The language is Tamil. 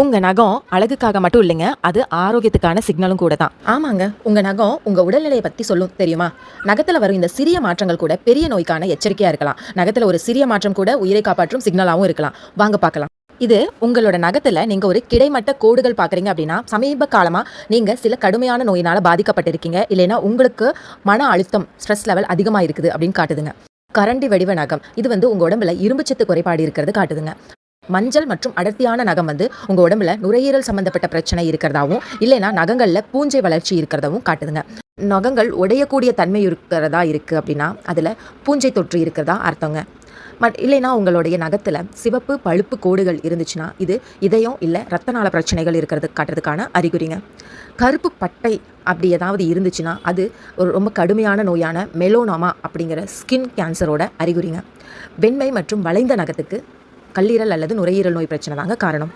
உங்க நகம் அழகுக்காக மட்டும் இல்லைங்க அது ஆரோக்கியத்துக்கான சிக்னலும் கூட தான். ஆமாங்க. உங்க நகம் உங்க உடல்நிலையை பத்தி சொல்லும் தெரியுமா? நகத்துல வரும் இந்த சிறிய மாற்றங்கள் கூட பெரிய நோய்க்கான எச்சரிக்கையா இருக்கலாம். நகத்துல ஒரு சிறிய மாற்றம் கூட உயிரை காப்பாற்றும் சிக்னலாகவும் இருக்கலாம். வாங்க பார்க்கலாம். இது உங்களோட நகத்துல நீங்க ஒரு கிடைமட்ட கோடுகள் பாக்குறீங்க அப்படின்னா சமீப காலமா நீங்க சில கடுமையான நோயினால பாதிக்கப்பட்டிருக்கீங்க. இல்லைன்னா உங்களுக்கு மன அழுத்தம் ஸ்ட்ரெஸ் லெவல் அதிகமா இருக்குது அப்படின்னு காட்டுதுங்க. கரண்டி வடிவ நகம். இது வந்து உங்க உடம்புல இரும்புச்சத்து குறைபாடு இருக்கிறது காட்டுதுங்க. மஞ்சள் மற்றும் அடர்த்தியான நகம் வந்து உங்கள் உடம்புல நுரையீரல் சம்மந்தப்பட்ட பிரச்சனை இருக்கிறதாவும் இல்லைன்னா நகங்களில் பூஞ்சை வளர்ச்சி இருக்கிறதாவும் காட்டுதுங்க. நகங்கள் உடையக்கூடிய தன்மை இருக்கிறதா இருக்குது அப்படின்னா அதில் பூஞ்சை தொற்று இருக்கிறதா அர்த்தங்க. பட் இல்லைன்னா உங்களுடைய நகத்தில் சிவப்பு பழுப்பு கோடுகள் இருந்துச்சுன்னா இது இதயம் இல்லை ரத்த நாள பிரச்சனைகள் இருக்கிறது காட்டுறதுக்கான அறிகுறிங்க. கருப்பு பட்டை அப்படி ஏதாவது இருந்துச்சுன்னா அது ஒரு ரொம்ப கடுமையான நோயான மெலோனாமா அப்படிங்கிற ஸ்கின் கேன்சரோட அறிகுறிங்க. வெண்மை மற்றும் வளைந்த நகத்துக்கு கல்லீரல் அல்லது நுரையீரல் நோய் பிரச்சனை தாங்க காரணம்.